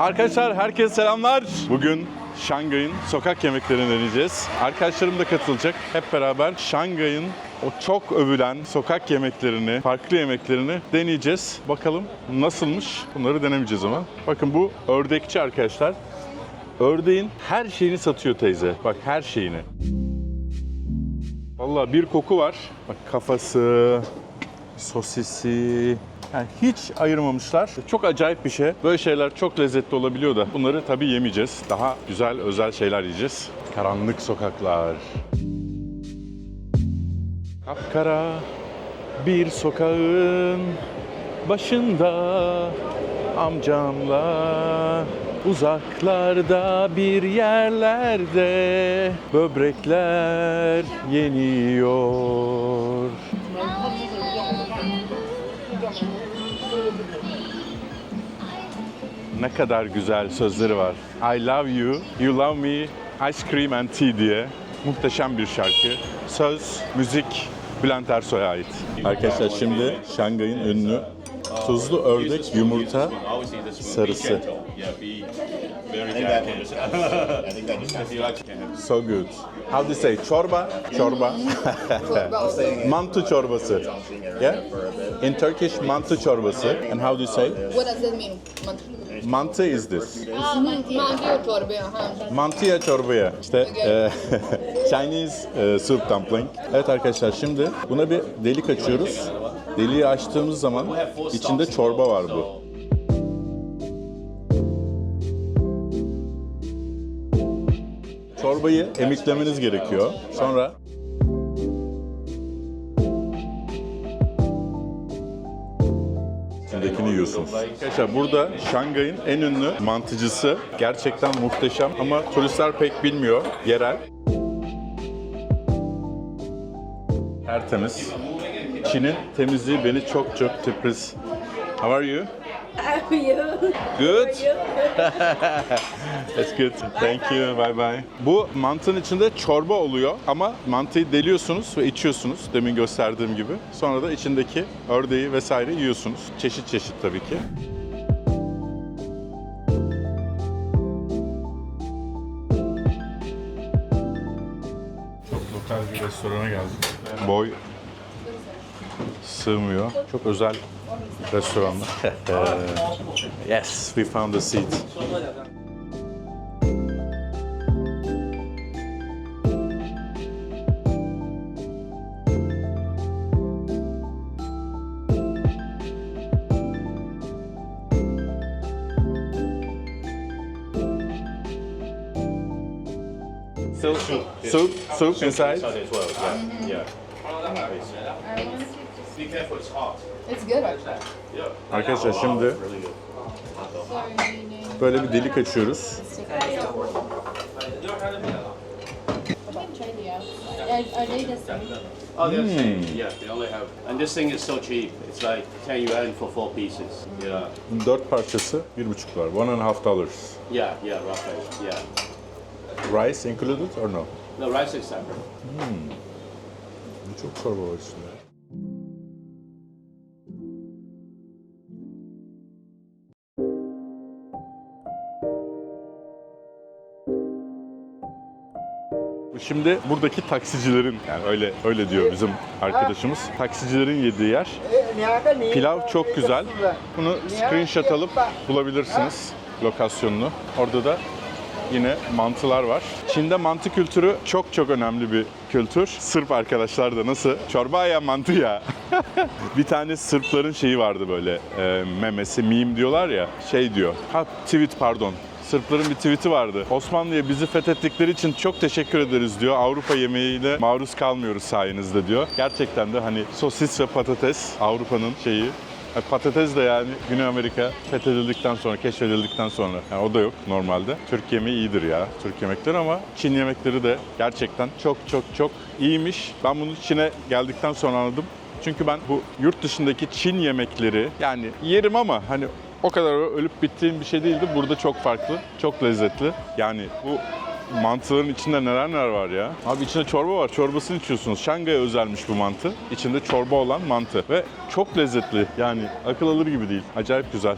Arkadaşlar herkese selamlar. Bugün Şangay'ın sokak yemeklerini deneyeceğiz. Arkadaşlarım da katılacak. Hep beraber Şangay'ın o çok övülen sokak yemeklerini, farklı yemeklerini deneyeceğiz. Bakalım nasılmış? Bunları denemeyeceğiz ama. Bakın bu ördekçi arkadaşlar. Ördeğin her şeyini satıyor teyze. Bak her şeyini. Vallahi bir koku var. Bak kafası, sosisi. Yani hiç ayırmamışlar. Çok acayip bir şey. Böyle şeyler çok lezzetli olabiliyor da bunları tabii yemeyeceğiz. Daha güzel, özel şeyler yiyeceğiz. Karanlık sokaklar. Kapkara bir sokağın başında amcamla uzaklarda bir yerlerde böbrekler yeniyor. Ne kadar güzel sözleri var. I love you, you love me, ice cream and tea diye. Muhteşem bir şarkı. Söz, müzik Bülent Ersoy'a ait. Arkadaşlar şimdi Şangay'ın ünlü tuzlu ördek yumurta sarısı. So good. How do you say? Çorba? Çorba. mantı çorbası. Yeah? In Turkish mantı çorbası. And how do you say? What does that mean? Mantı. Mantı is this. Mantı çorbaya. Ha. Mantıya çorbaya. İşte e, Chinese e, soup dumpling. Evet arkadaşlar şimdi buna bir delik açıyoruz. Deliği açtığımız zaman içinde çorba var bu. Çorbayı emiklemeniz gerekiyor. Sonra içindekini yiyorsunuz. Arkadaşlar burada Şangay'ın en ünlü mantıcısı. Gerçekten muhteşem ama turistler pek bilmiyor. Yerel. Tertemiz. Çin'in temizliği beni çok çok sürpriz. How are you? How are you? Good. That's good. Thank you. Bye bye. Bu mantının içinde çorba oluyor ama mantıyı deliyorsunuz ve içiyorsunuz demin gösterdiğim gibi. Sonra da içindeki ördeği vesaire yiyorsunuz. Çeşit çeşit tabii ki. Çok lokal bir restorana geldik. Boy sığmıyor. Çok özel restoranlar. yes, we found a seat. Soup. Soup, soup inside. Inside as well, yeah. Yeah. İt's hot. It's good. Arkadaşlar şimdi böyle bir delik açıyoruz. The? Oh, they're the same. Yeah, they only have. And this thing is so cheap. It's like 10 yuan for four pieces. Yeah. Dört parçası bir buçuk dolar. One and a half dollars. Yeah, yeah, roughly. Yeah. Rice included or no? No, rice is separate. Çok çorba var içinde. Şimdi buradaki taksicilerin yani öyle öyle diyor bizim arkadaşımız. Taksicilerin yediği yer. Pilav çok güzel. Bunu screenshot alıp bulabilirsiniz lokasyonunu. Orada da yine mantılar var. Çin'de mantı kültürü çok çok önemli bir kültür. Sırp arkadaşlar da nasıl? Çorba ya mantı ya. bir tane Sırpların şeyi vardı böyle e, memesi, meme diyorlar ya. Şey diyor. Ha tweet pardon. Sırpların bir tweet'i vardı. Osmanlı'ya bizi fethettikleri için çok teşekkür ederiz diyor. Avrupa yemeğiyle maruz kalmıyoruz sayenizde diyor. Gerçekten de hani sosis ve patates Avrupa'nın şeyi. E, Patates de yani Güney Amerika fethedildikten sonra, keşfedildikten sonra. Yani o da yok normalde. Türk yemeği iyidir ya, Türk yemekleri ama Çin yemekleri de gerçekten çok çok çok iyiymiş. Ben bunu Çin'e geldikten sonra anladım. Çünkü ben bu yurt dışındaki Çin yemekleri yani yerim ama hani o kadar ölüp bittiğim bir şey değildi. Burada çok farklı, çok lezzetli. Yani bu mantıların içinde neler neler var ya. Abi içinde çorba var. Çorbasını içiyorsunuz. Şangay'a özelmiş bu mantı. İçinde çorba olan mantı. Ve çok lezzetli. Yani akıl alır gibi değil. Acayip güzel.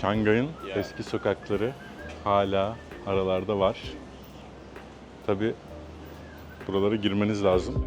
Şangay'ın eski sokakları hala aralarda var. Tabi buralara girmeniz lazım.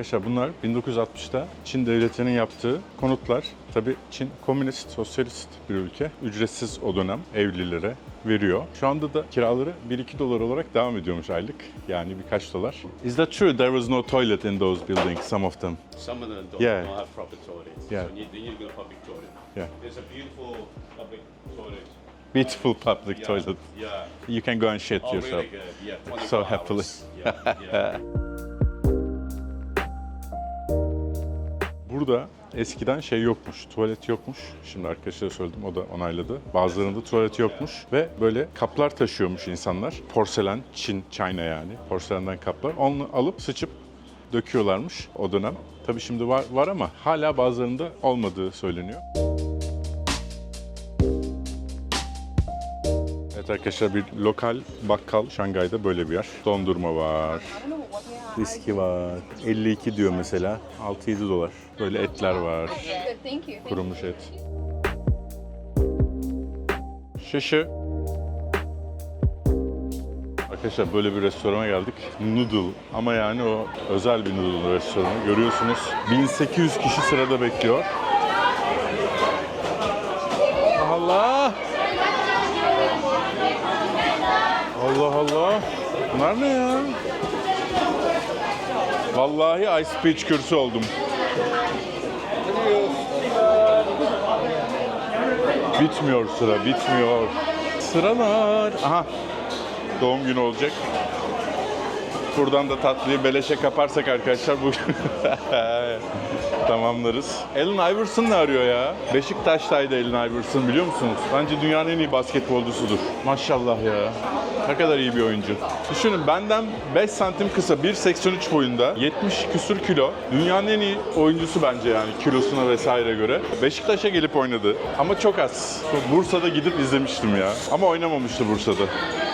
Arkadaşlar bunlar 1960'ta Çin devletinin yaptığı konutlar. Tabi Çin komünist, sosyalist bir ülke. Ücretsiz o dönem evlilere veriyor. Şu anda da kiraları 1-2 dolar olarak devam ediyormuş aylık. Yani birkaç dolar. Is that true? There was no toilet in those buildings, some of them. Some of them don't, Yeah. don't have proper toilets. Yeah. So you need, you need to go public toilet. Yeah. There's a beautiful public toilet. Beautiful public Yeah. toilet. Yeah. You can go and shit Oh, yourself. really good. Yeah. 24 So happily. Yeah. yeah. Burada eskiden şey yokmuş, tuvalet yokmuş. Şimdi arkadaşlara söyledim, o da onayladı. Bazılarında tuvalet yokmuş ve böyle kaplar taşıyormuş insanlar. Porselen, Çin, China yani. Porselenden kaplar. Onu alıp sıçıp döküyorlarmış o dönem. Tabii şimdi var, var ama hala bazılarında olmadığı söyleniyor. Evet arkadaşlar bir lokal bakkal Şangay'da böyle bir yer. Dondurma var. Viski var. 52 diyor mesela. 6-7 dolar. Böyle etler var. Kurumuş et. Şışı. Arkadaşlar böyle bir restorana geldik. Noodle ama yani o özel bir noodle restoranı. Görüyorsunuz 1800 kişi sırada bekliyor. Allah! Allah Allah! Bunlar ne ya? Vallahi ice speech kürsü oldum. Bitmiyor sıra, bitmiyor. Sıralar. Aha. Doğum günü olacak. Buradan da tatlıyı beleşe kaparsak arkadaşlar bu tamamlarız. Allen Iverson ne arıyor ya? Beşiktaş'taydı Allen Iverson biliyor musunuz? Bence dünyanın en iyi basketbolcusudur. Maşallah ya. Ne kadar iyi bir oyuncu. Düşünün benden 5 santim kısa, 1.83 boyunda, 70 küsür kilo. Dünyanın en iyi oyuncusu bence yani kilosuna vesaire göre. Beşiktaş'a gelip oynadı ama çok az. Bursa'da gidip izlemiştim ya. Ama oynamamıştı Bursa'da.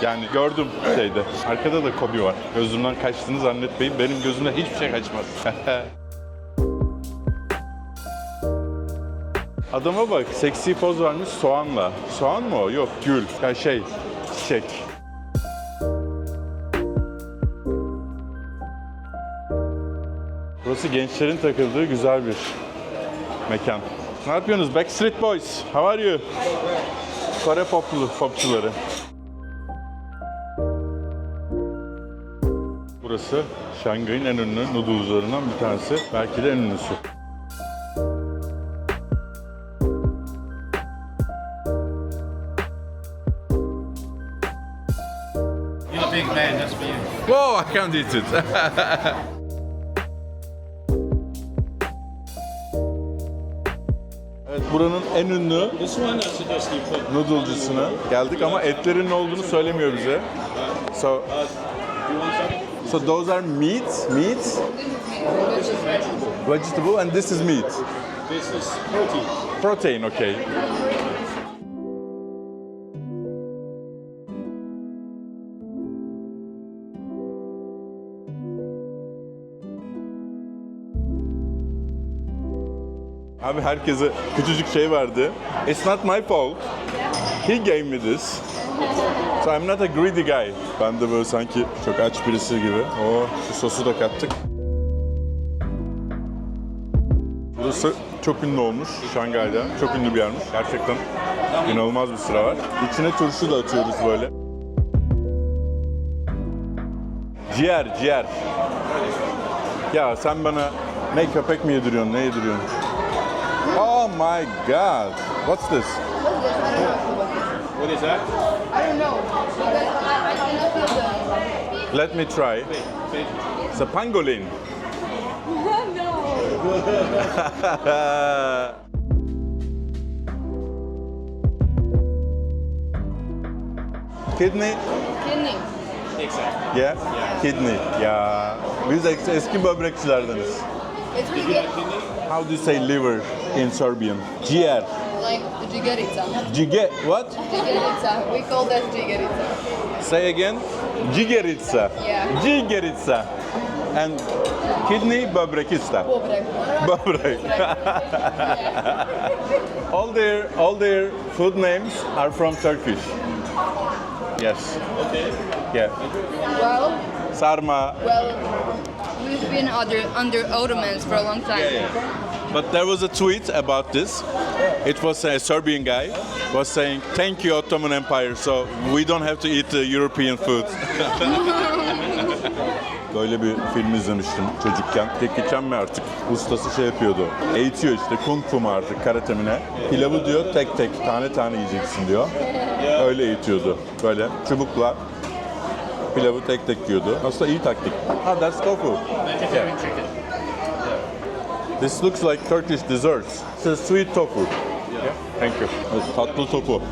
Yani gördüm şeyde. Arkada da Kobe var. Gözümden kaçtığını zannetmeyin. Benim gözümden hiçbir şey kaçmaz. Adama bak, seksi poz vermiş soğanla. Soğan mı o? Yok, gül. Ya şey, çiçek. Burası gençlerin takıldığı güzel bir mekan. Ne yapıyorsunuz? Backstreet Boys, how are you? Kore poplu, popçuları. Burası Şangay'ın en ünlü noodle'larından bir tanesi. Belki de en ünlüsü. İt. evet, buranın en ünlü noodle'cısına geldik ama etlerin ne olduğunu söylemiyor bize. So, so those are meat, meat, vegetable, and this is meat. This is protein. Protein, okay. Abi herkese küçücük şey verdi. It's not my fault. He gave me this. So I'm not a greedy guy. Ben de böyle sanki çok aç birisi gibi. O şu sosu da kattık. Burası çok ünlü olmuş Şangay'da. Çok ünlü bir yermiş. Gerçekten inanılmaz bir sıra var. İçine turşu da atıyoruz böyle. Ciğer, ciğer. Ya sen bana ne köpek mi yediriyorsun, ne yediriyorsun? Oh my god. What's this? What is that? I don't know. I, I cannot feel. Let me try. Big. It's a pangolin. no. Kidney? Kidney. Exactly. Yeah. Kidney. Ya biz es- eski böbrekçilerdeniz. It's really good. How do you say liver in Serbian? Ciğer. Like jigerica. Cige, what? Jigerica. We call that jigerica. Say again. Gigeritsa. Yeah. Gigeritsa. And kidney babrekista. Böbrek. Böbrek. all their all their food names are from Turkish. Yes. Okay. Yeah. Well, Sarma. well, we've been under under Ottomans for a long time. Yeah, yeah. But there was a tweet about this. It was a Serbian guy was saying, "Thank you Ottoman Empire, so we don't have to eat the European food." Böyle bir film izlemiştim çocukken. Chan mi artık ustası şey yapıyordu. Eğitiyor işte kung fu mu artık karate mi ne. Pilavı diyor tek tek tane tane yiyeceksin diyor. Öyle eğitiyordu. Böyle çubukla pilavı tek tek yiyordu. Aslında iyi taktik. Ha that's tofu. Vegetarian chicken. This looks like Turkish desserts. It's a sweet tofu. Thank you. Tatlı tofu.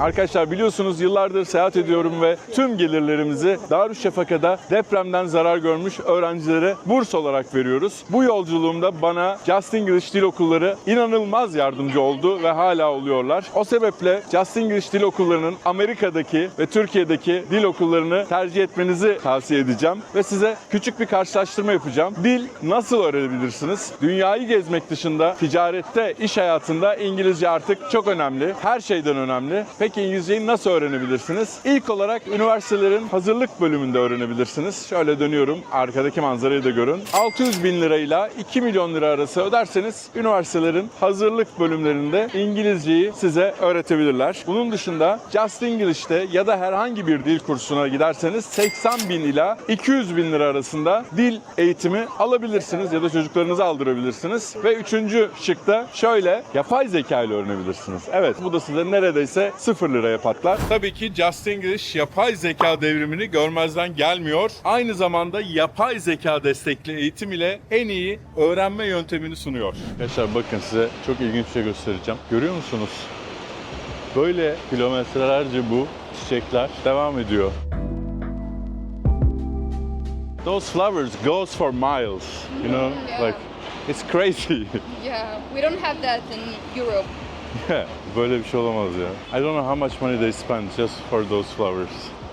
Arkadaşlar biliyorsunuz yıllardır seyahat ediyorum ve tüm gelirlerimizi Darüşşafaka'da depremden zarar görmüş öğrencilere burs olarak veriyoruz. Bu yolculuğumda bana Just English Dil Okulları inanılmaz yardımcı oldu ve hala oluyorlar. O sebeple Just English Dil Okulları'nın Amerika'daki ve Türkiye'deki dil okullarını tercih etmenizi tavsiye edeceğim ve size küçük bir karşılaştırma yapacağım. Dil nasıl öğrenebilirsiniz? Dünyayı gezmek dışında ticarette, iş hayatında İngilizce artık çok önemli. Her şeyden önemli. İngilizceyi nasıl öğrenebilirsiniz? İlk olarak üniversitelerin hazırlık bölümünde öğrenebilirsiniz. Şöyle dönüyorum. Arkadaki manzarayı da görün. 600 bin lirayla 2 milyon lira arası öderseniz üniversitelerin hazırlık bölümlerinde İngilizceyi size öğretebilirler. Bunun dışında Just English'te ya da herhangi bir dil kursuna giderseniz 80 bin ila 200 bin lira arasında dil eğitimi alabilirsiniz ya da çocuklarınızı aldırabilirsiniz. Ve üçüncü şıkta şöyle yapay zeka ile öğrenebilirsiniz. Evet bu da size neredeyse 0 liraya patlar. Tabii ki Just English yapay zeka devrimini görmezden gelmiyor. Aynı zamanda yapay zeka destekli eğitim ile en iyi öğrenme yöntemini sunuyor. Arkadaşlar bakın size çok ilginç bir şey göstereceğim. Görüyor musunuz? Böyle kilometrelerce bu çiçekler devam ediyor. Those flowers goes for miles, you know, Yeah. like it's crazy. Yeah, we don't have that in Europe. Yeah, böyle bir şey olamaz ya. I don't know how much money they spend just for those flowers.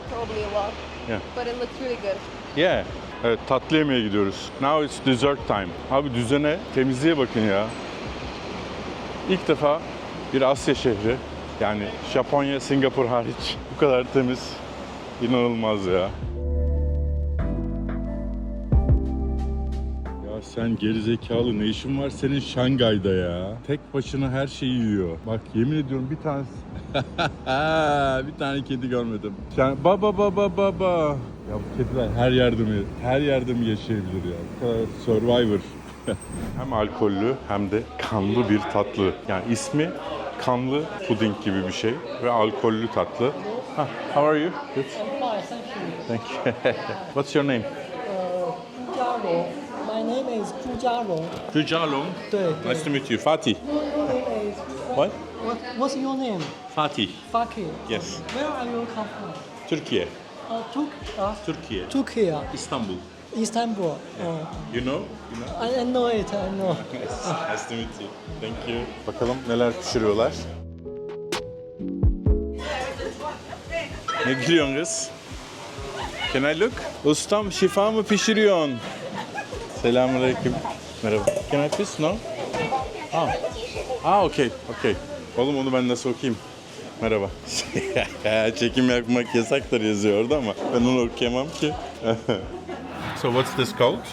Probably a lot. Yeah. But it looks really good. Yeah. Evet, tatlı yemeğe gidiyoruz. Now it's dessert time. Abi düzene, temizliğe bakın ya. İlk defa bir Asya şehri, yani Japonya, Singapur hariç bu kadar temiz. İnanılmaz ya. Sen gerizekalı ne işin var senin Şangay'da ya? Tek başına her şeyi yiyor. Bak yemin ediyorum bir tane bir tane kedi görmedim. Sen baba baba baba. Ya bu kediler her yerde mi? Her yerde mi yaşayabilir ya? Bu kadar survivor. hem alkollü hem de kanlı bir tatlı. Yani ismi kanlı puding gibi bir şey ve alkollü tatlı. Ah, how are you? Good. Thank you. Thank you. What's your name? Uh, My name is Zhu Jiarong. Rujalong. 对对 Nice to meet you. Fatih. What? what? What's your name? Fatih. Fakir. Yes. Where are you come from? Türkiye. Uh, Turk, uh, Türkiye. Turkey, İstanbul. Istanbul. Uh, You know? You know? I, I know it. I know. nice to meet you. Thank you. Bakalım neler pişiriyorlar. Ne gülüyorsun kız? Can I look? Ustam şifa mı pişiriyorsun? Selamünaleyküm. Merhaba. Can I please? No? Ah. Ah okay. Okay. Oğlum onu ben nasıl okuyayım? Merhaba. Çekim yapmak yasaktır yazıyor orada ama ben onu okuyamam ki. so what's this called?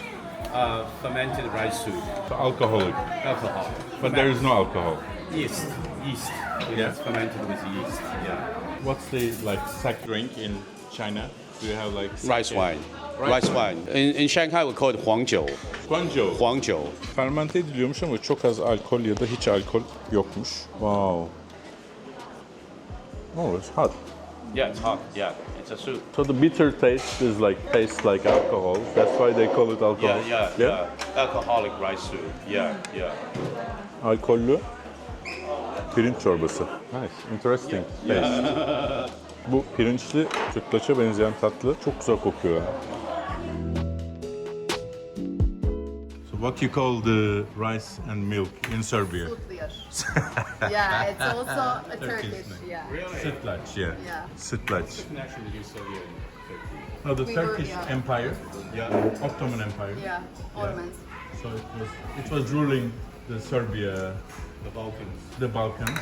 Uh, fermented rice soup. Alcoholic. Alcohol. But there is no alcohol. Yeast. Yeast. Yeah. It's fermented with yeast. Yeah. What's the like sack drink in China? Do you have like Rice wine. Rice Rice, wine. In, in Shanghai, we call it Huangjiu. Guangzhou. Huangjiu. Fermente ediliyormuş ama çok az alkol ya da hiç alkol yokmuş. Wow. Oh, it's hot. Yeah, it's hot. Yeah, it's a soup. So the bitter taste is like tastes like alcohol. That's why they call it alcohol. Yeah, yeah, yeah. Alcoholic rice soup. Yeah, yeah. Alkollü pirinç çorbası. Nice, interesting taste. Bu pirinçli sütlaça benzeyen tatlı çok güzel kokuyor. So What you call the rice and milk in Serbia? Sutlier. yeah, it's also a Turkish. Yeah. Sütlaç, yeah. Yeah. Sütlaç. Serbia and Turkey. No, the We were- Turkish yeah. Empire, Yeah. Ottoman Empire. Yeah. Ottomans. So it was it was ruling the Serbia, The Balkans. the Balkans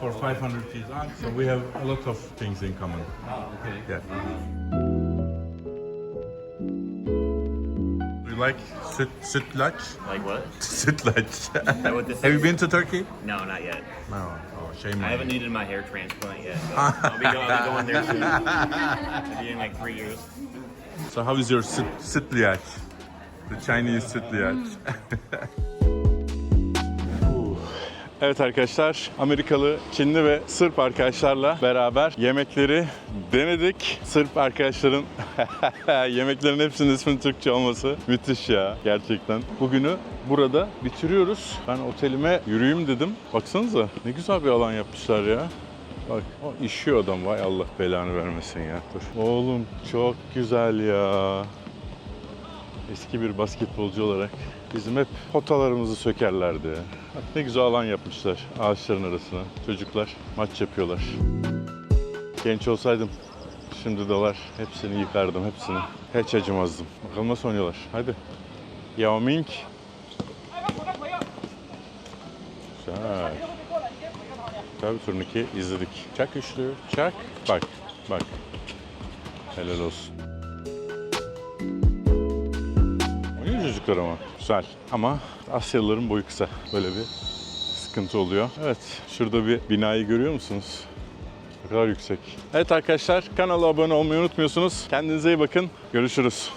for 500 years. Ah, So we have a lot of things in common. Ah, okay. Yeah. You like süt, sütlaç? Like what? Sütlaç. that what this have you is? been to Turkey? No, not yet. No. Oh, shame I on haven't you. needed my hair transplant yet. So I'll, be go- I'll be going there soon. I'll be in like three years. So how is your süt, sütlaç? The Chinese sütlaç. Evet arkadaşlar, Amerikalı, Çinli ve Sırp arkadaşlarla beraber yemekleri denedik. Sırp arkadaşların yemeklerin hepsinin isminin Türkçe olması müthiş ya gerçekten. Bugünü burada bitiriyoruz. Ben otelime yürüyeyim dedim. Baksanıza ne güzel bir alan yapmışlar ya. Bak o işiyor adam vay Allah belanı vermesin ya. Dur. Oğlum çok güzel ya. Eski bir basketbolcu olarak bizim hep potalarımızı sökerlerdi. Ne güzel alan yapmışlar ağaçların arasına. Çocuklar maç yapıyorlar. Genç olsaydım şimdi dolar hepsini yıkardım hepsini. Hiç acımazdım. Bakalım nasıl oynuyorlar. Hadi. Yao Ming. Güzel. Tabii turnike izledik. Çak üçlü, çak. Bak, bak. Helal olsun. Çocuklar ama. Güzel. Ama Asyalıların boyu kısa. Böyle bir sıkıntı oluyor. Evet, şurada bir binayı görüyor musunuz? Ne kadar yüksek. Evet arkadaşlar, kanala abone olmayı unutmuyorsunuz. Kendinize iyi bakın. Görüşürüz.